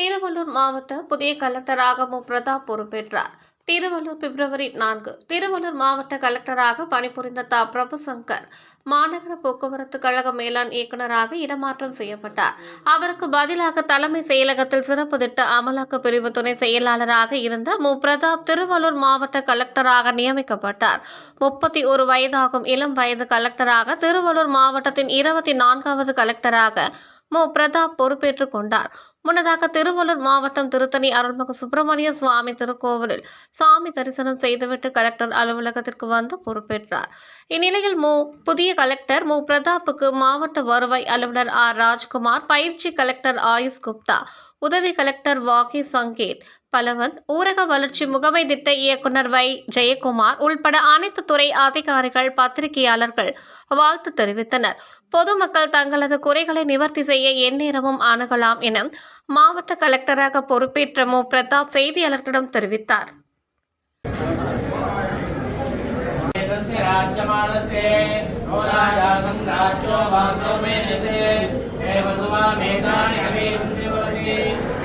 திருவள்ளூர் மாவட்ட புதிய கலெக்டராக மு பிரதாப் பொறுப்பேற்றார். திருவள்ளூர் பிப்ரவரி நான்கு. திருவள்ளூர் மாவட்ட கலெக்டராக பணிபுரிந்த தா. பிரபுசங்கர் மாநகர போக்குவரத்து கழக மேலாண் இயக்குநராக இடமாற்றம் செய்யப்பட்டார். அவருக்கு பதிலாக தலைமை செயலகத்தில் சிறப்பு திட்ட அமலாக்க பிரிவு துணை செயலாளராக இருந்த மு. பிரதாப் திருவள்ளூர் மாவட்ட கலெக்டராக நியமிக்கப்பட்டார். முப்பத்தி ஒரு வயதாகும் இளம் வயது கலெக்டராக திருவள்ளூர் மாவட்டத்தின் இருபத்தி நான்காவது கலெக்டராக மு. பிரதாப் பொறுப்பேற்றுக் கொண்டார். முன்னதாக திருவள்ளூர் மாவட்டம் திருத்தணி அருள்மிகு சுப்பிரமணிய சுவாமி திருக்கோவிலில் சாமி தரிசனம் செய்துவிட்டு கலெக்டர் அலுவலகத்திற்கு வந்து பொறுப்பேற்றார். இந்நிலையில் மு. புதிய கலெக்டர் மு. பிரதாப்புக்கு மாவட்ட வருவாய் அலுவலர் ஆர். ராஜ்குமார் பயிற்சி கலெக்டர் ஆயுஷ் குப்தா உதவி கலெக்டர் வாகி சங்கேத் பலவந்த் ஊரக வளர்ச்சி முகமை திட்ட இயக்குனர் வை. ஜெயக்குமார் உள்பட அனைத்து துறை அதிகாரிகள் பத்திரிகையாளர்கள் வாழ்த்து தெரிவித்தனர். பொதுமக்கள் தங்களது குறைகளை நிவர்த்தி செய்ய எந்நேரமும் அணுகலாம் என மாவட்ட கலெக்டராக பொறுப்பேற்ற மு. பிரதாப் செய்தியாளர்களிடம் தெரிவித்தார். ராஜ்யமாதத்தே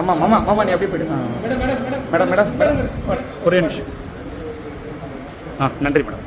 மாமா மாமா மாமா நீ அப்படியே போயிடு மேடம் மேடம். மேடம் ஒரே நிமிஷம். ஆ நன்றி மேடம்.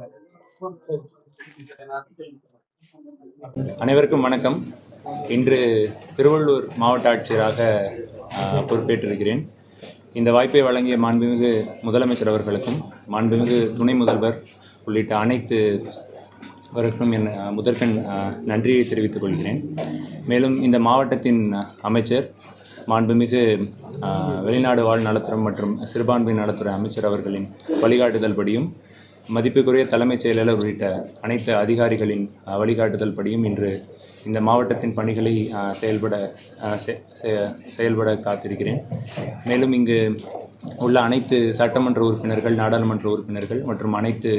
அனைவருக்கும் வணக்கம். இன்று திருவள்ளூர் மாவட்ட ஆட்சியராக பொறுப்பேற்றிருக்கிறேன். இந்த வாய்ப்பை வழங்கிய மாண்புமிகு முதலமைச்சர் அவர்களுக்கும் மாண்புமிகு துணை முதல்வர் உள்ளிட்ட அனைத்து அவர்களுக்கும் என் முதற்கண் நன்றியை தெரிவித்துக் கொள்கிறேன். மேலும் இந்த மாவட்டத்தின் அமைச்சர் மாண்புமிகு வெளிநாடு வாழ் நலத்துறை மற்றும் சிறுபான்மை நலத்துறை அமைச்சர் அவர்களின் வழிகாட்டுதல் படியும் மதிப்புக்குரிய தலைமைச் செயலாளர் உள்ளிட்ட அனைத்து அதிகாரிகளின் வழிகாட்டுதல் படியும் இன்று இந்த மாவட்டத்தின் பணிகளை செயல்பட செ- செ- செயல்பட காத்திருக்கிறேன். மேலும் இங்கு உள்ள அனைத்து சட்டமன்ற உறுப்பினர்கள் நாடாளுமன்ற உறுப்பினர்கள் மற்றும் அனைத்து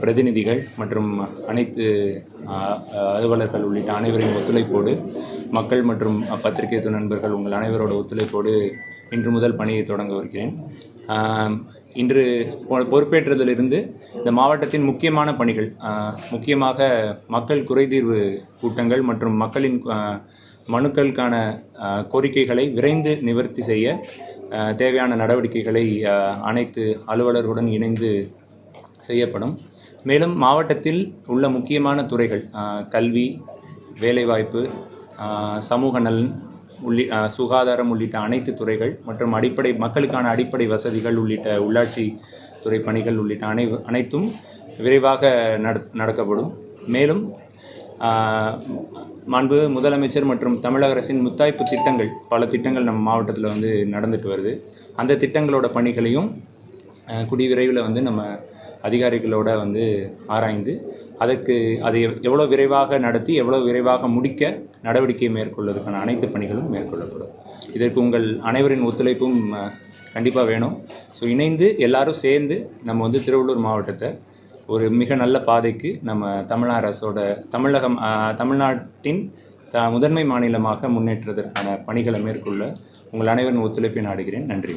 பிரதிநிதிகள் மற்றும் அனைத்து அலுவலர்கள் உள்ளிட்ட அனைவரின் ஒத்துழைப்போடு மக்கள் மற்றும் பத்திரிகை நண்பர்கள் உங்கள் அனைவரோட ஒத்துழைப்போடு இன்று முதல் பணியை தொடங்கவிருக்கிறேன் ஆம், இன்று பொ- பொறுப்பேற்றதிலிருந்து இந்த மாவட்டத்தின் முக்கியமான பணிகள் முக்கியமாக மக்கள் குறைதீர்வு கூட்டங்கள் மற்றும் மக்களின் மனுக்களுக்கான கோரிக்கைகளை விரைந்து நிவர்த்தி செய்ய தேவையான நடவடிக்கைகளை அனைத்து அலுவலர்களுடன் இணைந்து செய்யப்படும். மேலும் மாவட்டத்தில் உள்ள முக்கியமான துறைகள் கல்வி வேலைவாய்ப்பு சமூக நலன் உள்ளி சுகாதாரம் உள்ளிட்ட அனைத்து துறைகள் மற்றும் அடிப்படை மக்களுக்கான அடிப்படை வசதிகள் உள்ளிட்ட உள்ளாட்சி துறை பணிகள் உள்ளிட்ட அனை அனைத்தும் விரைவாக நட நடக்கப்படும். மேலும் மாண்பு முதலமைச்சர் மற்றும் தமிழக அரசின் முத்தாய்ப்பு திட்டங்கள் பல திட்டங்கள் நம்ம மாவட்டத்தில் வந்து நடந்துட்டு வருது. அந்த திட்டங்களோட பணிகளையும் குடிவிரைவில் விரைவில் வந்து நம்ம அதிகாரிகளோட வந்து ஆராய்ந்து அதற்கு அதை எவ்வளோ விரைவாக நடத்தி எவ்வளோ விரைவாக முடிக்க நடவடிக்கை மேற்கொள்வதற்கான அனைத்து பணிகளும் மேற்கொள்ளப்படும். இதற்கு உங்கள் அனைவரின் ஒத்துழைப்பும் கண்டிப்பாக வேணும். ஸோ இணைந்து எல்லாரும் சேர்ந்து நம்ம வந்து திருவள்ளூர் மாவட்டத்தை ஒரு மிக நல்ல பாதைக்கு நம்ம தமிழக அரசோட தமிழகம் தமிழ்நாட்டின் த முதன்மை மாநிலமாக முன்னேற்றுவதற்கான பணிகளை மேற்கொள்ள உங்கள் அனைவரின் ஒத்துழைப்பை நாடுகிறேன். நன்றி.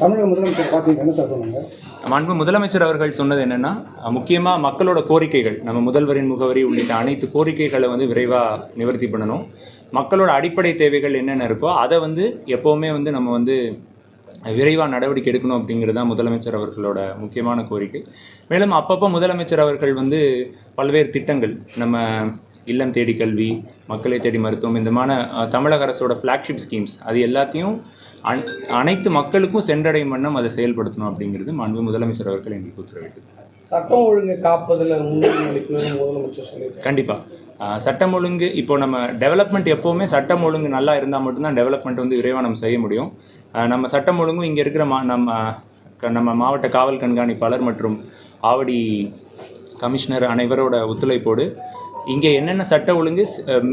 தமிழக முதலமைச்சர் பார்த்தீங்க என்ன சார் சொன்னாங்க? முதலமைச்சர் அவர்கள் சொன்னது என்னென்னா முக்கியமாக மக்களோட கோரிக்கைகள் நம்ம முதல்வரின் முகவரி உள்ளிட்ட அனைத்து கோரிக்கைகளை வந்து விரைவாக நிவர்த்தி பண்ணணும். மக்களோட அடிப்படை தேவைகள் என்னென்ன இருக்கோ அதை வந்து எப்போவுமே வந்து நம்ம வந்து விரைவாக நடவடிக்கை எடுக்கணும் அப்படிங்கிறது தான் முதலமைச்சர் அவர்களோட முக்கியமான கோரிக்கை. மேலும் அப்பப்போ முதலமைச்சர் அவர்கள் வந்து பல்வேறு திட்டங்கள் நம்ம இல்லம் தேடி கல்வி மக்களை தேடி மருத்துவம் இந்தமான தமிழக அரசோட ஃப்ளாக்ஷிப் ஸ்கீம்ஸ் அது எல்லாத்தையும் அனைத்து மக்களுக்கும் சென்றடையும் வண்ணம் அதை செயல்படுத்தணும் அப்படிங்கிறது மாண்பு முதலமைச்சர் அவர்கள் எங்களுக்கு உத்தரவிட்டது. சட்டம் ஒழுங்கை காப்பதில் முதலமைச்சர் கண்டிப்பாக சட்டம் ஒழுங்கு இப்போ நம்ம டெவலப்மெண்ட் எப்போவுமே சட்டம் ஒழுங்கு நல்லா இருந்தால் மட்டும்தான் டெவலப்மெண்ட் வந்து விரைவாக நம்ம செய்ய முடியும். நம்ம சட்டம் ஒழுங்கும் இங்கே இருக்கிற மா நம்ம க- நம்ம மாவட்ட காவல் கண்காணிப்பாளர் மற்றும் ஆவடி கமிஷனர் அனைவரோட ஒத்துழைப்போடு இங்கே என்னென்ன சட்ட ஒழுங்கு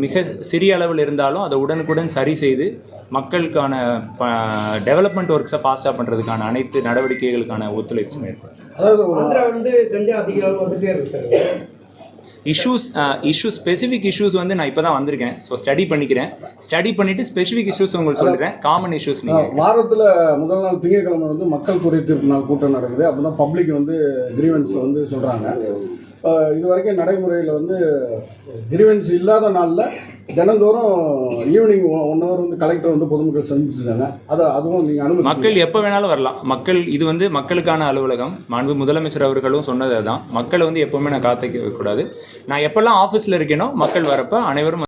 மிக சிறிய அளவில் இருந்தாலும் அதை உடனுக்குடன் சரி செய்து மக்களுக்கான டெவலப்மெண்ட் ஒர்க்ஸை ஃபாஸ்ட்டாக பண்ணுறதுக்கான அனைத்து நடவடிக்கைகளுக்கான ஒத்துழைப்பும் மேற்கொள்ளும் இஷ்யூஸ் இஷ்யூ ஸ்பெசிஃபிக் இஷ்யூஸ் வந்து நான் இப்போ தான் வந்திருக்கேன். ஸோ ஸ்டடி பண்ணிக்கிறேன். ஸ்டடி பண்ணிவிட்டு ஸ்பெசிஃபிக் இஷ்யூஸ் உங்களுக்கு சொல்கிறேன் காமன் இஷ்யூஸ் நீங்கள் வாரத்தில் முதல் நாள் திங்கட்கிழமை வந்து மக்கள் குறை தீர்ப்பு நாள் கூட்டம் நடக்குது. அப்போ தான் பப்ளிக் வந்து கிரீவன்ஸ் வந்து சொல்கிறாங்க இது வரைக்கும் நடைமுறையில் வந்து கிரிவன்ஸ் இல்லாத நாளில் தினந்தோறும் ஈவினிங் ஒன் ஹவர் வந்து கலெக்டர் வந்து பொதுமக்கள் சந்திச்சிருக்காங்க. அதை அதுவும் நீங்கள் அனுமதி மக்கள் எப்போ வேணாலும் வரலாம். மக்கள் இது வந்து மக்களுக்கான அலுவலகம். மாண்பு முதலமைச்சர் அவர்களும் சொன்னது தான் மக்களை வந்து எப்போவுமே நான் காத்துக்க கூடாது. நான் எப்போல்லாம் ஆஃபீஸில் இருக்கேனோ மக்கள் வரப்போ அனைவரும்